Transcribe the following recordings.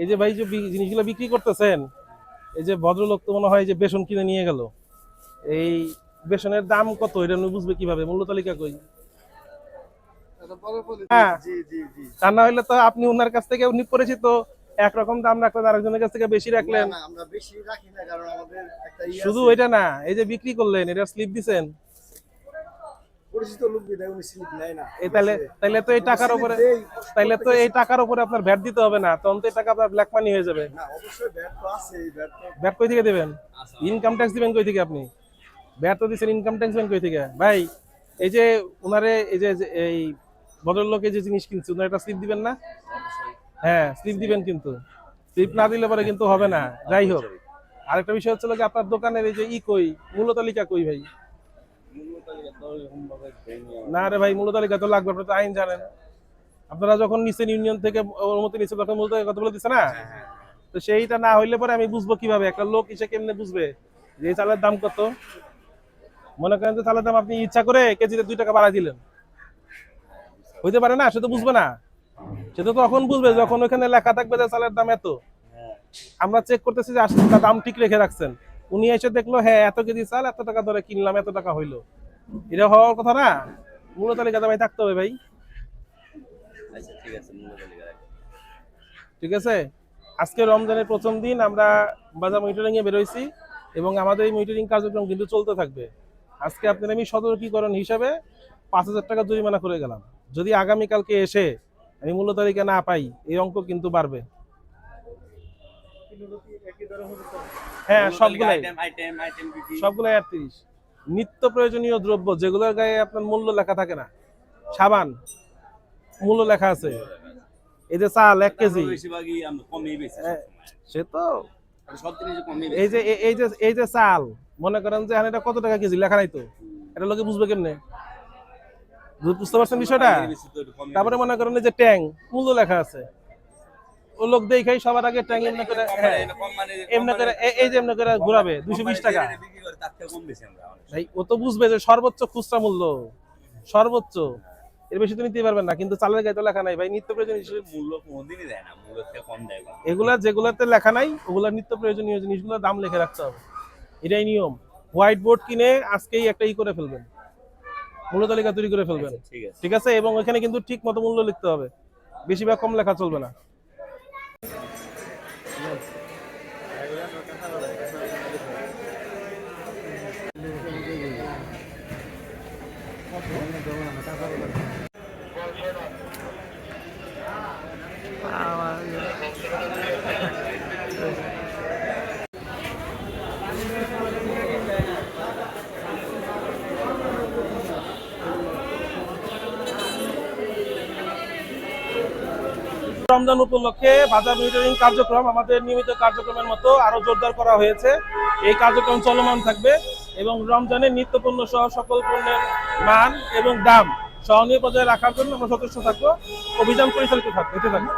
এই যে ভাই যে জিনিসগুলো বিক্রি করতেছেন এই যে ভদ্রলোক তো মনে হয় যে বেসন কিনে নিয়ে গেল। এই বেসনের দাম কত? এটা বুঝবে কীভাবে? মূল্য তালিকা কই? হ্যাঁ। তা না হলে তো আপনি ওনার কাছ থেকে উনি পরিচিত একরকম দাম রাখলেন আরেকজনের কাছ থেকে বেশি রাখলেন। ইয়ে শুধু। ওইটা না এই যে বিক্রি করলেন এটা স্লিপ দিছেন। পরিচিত লোক বিদায় উনি স্লিপ নেয় না। এই তাহলে তাহলে তো এই টাকার উপরে তাহলে তো এই টাকার উপরে আপনার ভ্যাট দিতে হবে না তখন তো এই টাকা আপনার ব্ল্যাক মানি হয়ে যাবে। না অবশ্যই ব্যাট তো আছে এই ব্যাট ভ্যাট কই থেকে দেবেন? ইনকাম ট্যাক্স দিবেন কই থেকে আপনি? ভ্যাট তো দিচ্ছেন ইনকাম ট্যাক্স দিবেন কই থেকে? ভাই এই যে ওনারে এই যে এই ভদ্রলোকে যে জিনিস কিনছে ওনার একটা স্লিপ দিবেন না? হ্যাঁ স্লিপ দিবেন কিন্তু। স্লিপ না দিলে পরে কিন্তু হবে না। যাই হোক। আরেকটা বিষয় হচ্ছে আপনার দোকানের এই যে ই কই মূল্য তালিকা কই ভাই? না রে ভাই মূল্য তালিকা তো লাগবে আপনারা তো আইন জানেন। আপনারা যখন নিচ্ছেন ইউনিয়ন থেকে অনুমতি নিচ্ছেন তখন মূল্য তালিকা কত বলে দিচ্ছে না? তো সেইটা না হইলে পরে আমি বুঝব কীভাবে একটা লোক এসে কেমনে বুঝবে যে চালের দাম কত? মনে করেন যে চালের দাম আপনি ইচ্ছা করে কেজিতে দুই টাকা বাড়াই দিলেন। হইতে পারে না সে তো বুঝবে না। সে তো তখন বুঝবে যখন ওখানে লেখা থাকবে যে চালের দাম এত। আমরা চেক করতেছি যে আসলে দাম ঠিক রেখে রাখছেন। উনি এসে দেখল হ্যাঁ এত কেজি চাল এত টাকা ধরে কিনলাম এত টাকা হইল। এটা হওয়ার কথা না মূল্য তালিকাতে ভাই থাকতে হবে ভাই। আচ্ছা ঠিক আছে। ঠিক আজকে রমজানের প্রথম দিন আমরা বাজার মনিটরিং এ বেরোইছি এবং আমাদের এই মনিটরিং কার্যক্রম কিন্তু চলতে থাকবে। আজকে আপনার আমি সতর্কীকরণ হিসাবে পাঁচ হাজার টাকা জরিমানা করে গেলাম। যদি আগামীকালকে এসে আমি মূল্য তালিকা না পাই এই অঙ্ক কিন্তু বাড়বে। হ্যাঁ সবগুলাই। সবগুলাই আটত্রিশ নিত্য প্রয়োজনীয় দ্রব্য যেগুলোর গায়ে আপনার মূল্য লেখা থাকে না। সাবান মূল্য লেখা আছে। এই যে চাল এক কেজি। হ্যাঁ, সে তো। এই যে এই যে এই যে চাল মনে করেন যে এখানে এটা কত টাকা কেজি? লেখা নাই তো। এটা লোকে বুঝবে কেমনে? বুঝতে পারছেন বিষয়টা? তারপরে মনে করেন যে ট্যাং মূল্য লেখা আছে। ও লোক দেখেই সবার আগে ট্যাং এমনি করে হ্যাঁ মানে- এমনি করে এই যে এমনি করে ঘুরাবে দুশো বিশ টাকা। ভাই ও তো বুঝবে যে সর্বোচ্চ খুচরা মূল্য সর্বোচ্চ। এর বেশি তো নিতে পারবেন না কিন্তু চালের গায়ে তো লেখা নাই। ভাই নিত্য প্রয়োজনীয় জিনিস- মূল্য কোনোদিনই দেয় না মূল্য কম দেয় এগুলা যেগুলাতে লেখা নাই ওগুলা নিত্য প্রয়োজনীয় জিনিসগুলোর দাম লিখে রাখতে হবে। এটাই নিয়ম। হোয়াইট বোর্ড কিনে আজকেই একটা ই করে ফেলবেন। মূল্য তালিকা তৈরি করে ফেলবেন। আচ্ছা, ঠিক আছে। ঠিক আছে? এবং ওখানে কিন্তু ঠিক মতো মূল্য লিখতে হবে। বেশি বা কম লেখা চলবে না। Wow. রমজান উপলক্ষে বাজার মনিটরিং কার্যক্রম, আমাদের নিয়মিত কার্যক্রমের মতো আরও জোরদার করা হয়েছে। এই কার্যক্রম চলমান থাকবে এবং রমজানের নিত্য পণ্য সহ সকল পণ্যের মান এবং দাম সহনীয় পর্যায়ে রাখার জন্য আমরা সচেষ্ট থাকব। অভিযান পরিচালিত থাকবে হতে থাকবে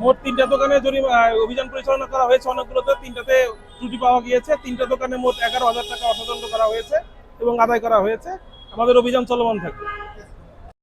মোট তিনটা দোকানে জরিমা অভিযান পরিচালনা করা হয়েছে অনেকগুলোতে। তিনটাতে ত্রুটি পাওয়া গিয়েছে। তিনটা দোকানে মোট এগারো হাজার টাকা অর্থদণ্ড করা হয়েছে এবং আদায় করা হয়েছে। আমাদের অভিযান চলমান থাকবে।